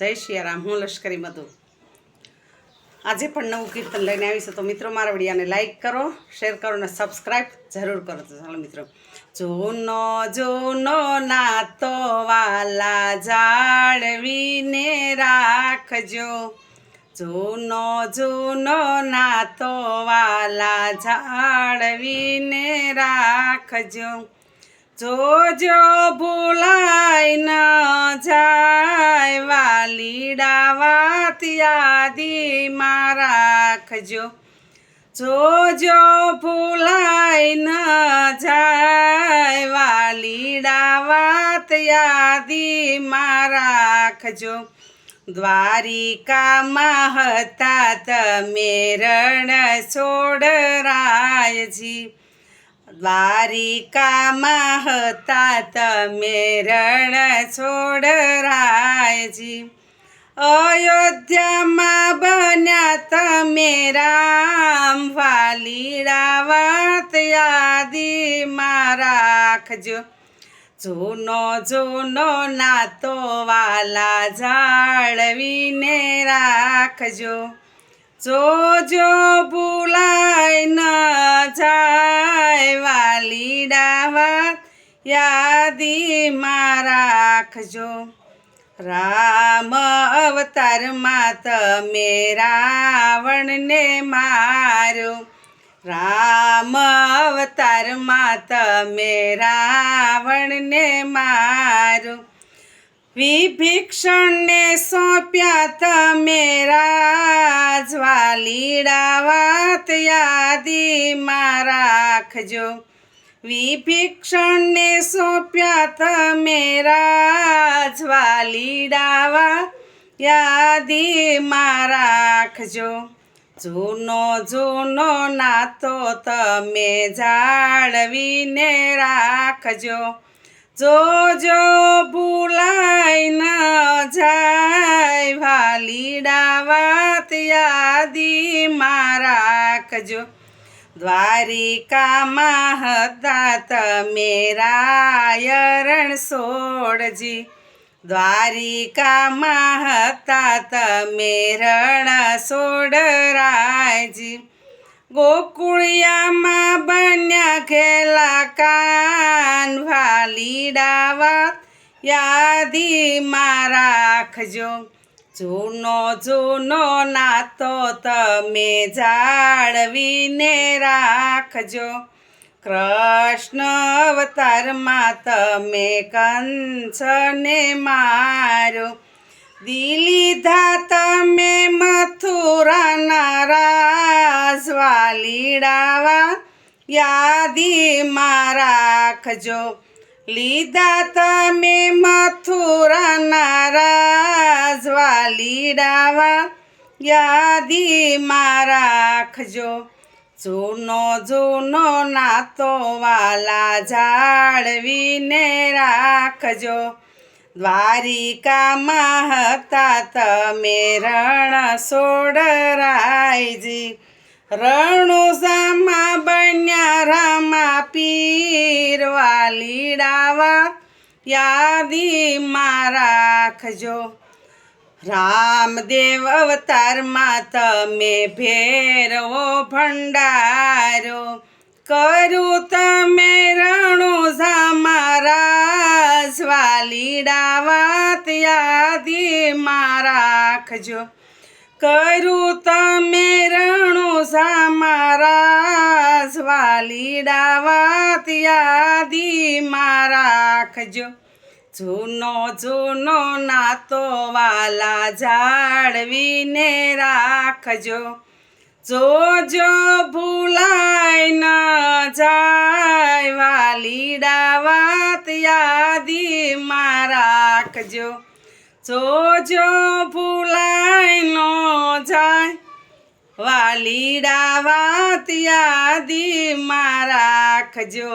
જય શિયારામ, હું લશ્કરી મધુ. આજે પણ નવું કીર્તન લઈને આવીશું તો મિત્રો મારા વિડીયાને લાઈક કરો શેર કરો અને સબસ્ક્રાઈબ જરૂર કરો. તો ચાલો મિત્રો, જૂનો જૂનો નાતો વાલા જાળવીને રાખજો. જૂનો જૂનો નાતો વાલા જાળવીને રાખજો. જોજો ભૂલાય ન જાય વાલીડા વાત યાદીમાં રાખજો. જોજો ભૂલાય ન જાય વાલીડા વાત યાદીમાં રાખજો. દ્વારિકામાં હતા તમે રણ છોડરાયજી દ્વારિકામાં હતા તમે રણ છોડરાયજી અયોધ્યામાં બન્યા તમે રામ વાલીડા વાત યાદીમાં રાખજો. જૂનો જૂનો નાતો વાલા જાળવીને રાખજો. જોજો વાલીડા વાત યાદીમાં રાખજો. રામ અવતારમાં તમે રાવણને મારો. રામ અવતારમાં તમે રાવણને મારો. વિભીક્ષણને સોંપ્યા તમે રાજવાલીડા વાત યાદીમાં રાખજો. વિભીક્ષણને સોંપ્યા તમે રાજવાલીડા વાત યાદીમાં રાખજો. જૂનો જૂનો નાતો તમે જાળવીને રાખજો. જોજો દ્વારિકામાં હતા તમે રાયરણ સોળજી દ્વારિકામાં હતા તમે રણ સોડરાયજી. ગોકુળિયામાં બન્યા ખેલા કાન વાલીડા વાત યાદીમાં રાખજો. જૂનો જૂનો નાતો તમે જાળવીને રાખજો. કૃષ્ણ અવતારમાં તમે કંસને મારો. દિલીધા તમે મથુરાના રાજવાલીડાવા યાદીમાં રાખજો. લીધા તમે મથુરાના રાજવાલીડાવા યાદીમાં રાખજો. જૂનો જૂનો નાતો વાલા જાળવીને રાખજો. દ્વારિકામાં હતા તમે રણ સોડરાયજી. રણુસામાં બન્યા રામા પીર વાલીડાવા. યાદીમાં રાખજો. રામદેવ અવતારમાં તમે ભેરવો ભંડારો. કરું તમે રણુ મારા સ્વાલીડા વાત યાદીમાં રાખજો. કરું તમે રણુ મારા સ્વાલીડા વાત યાદીમાં રાખજો. જૂનો જૂનો નાતો વાલા જાળવીને રાખજો. જોજો ભૂલાય ન જાય વાલીડા વાત યાદીમાં રાખજો. જોજો ભૂલાય ન જાય વાલીડા વાત યાદીમાં રાખજો.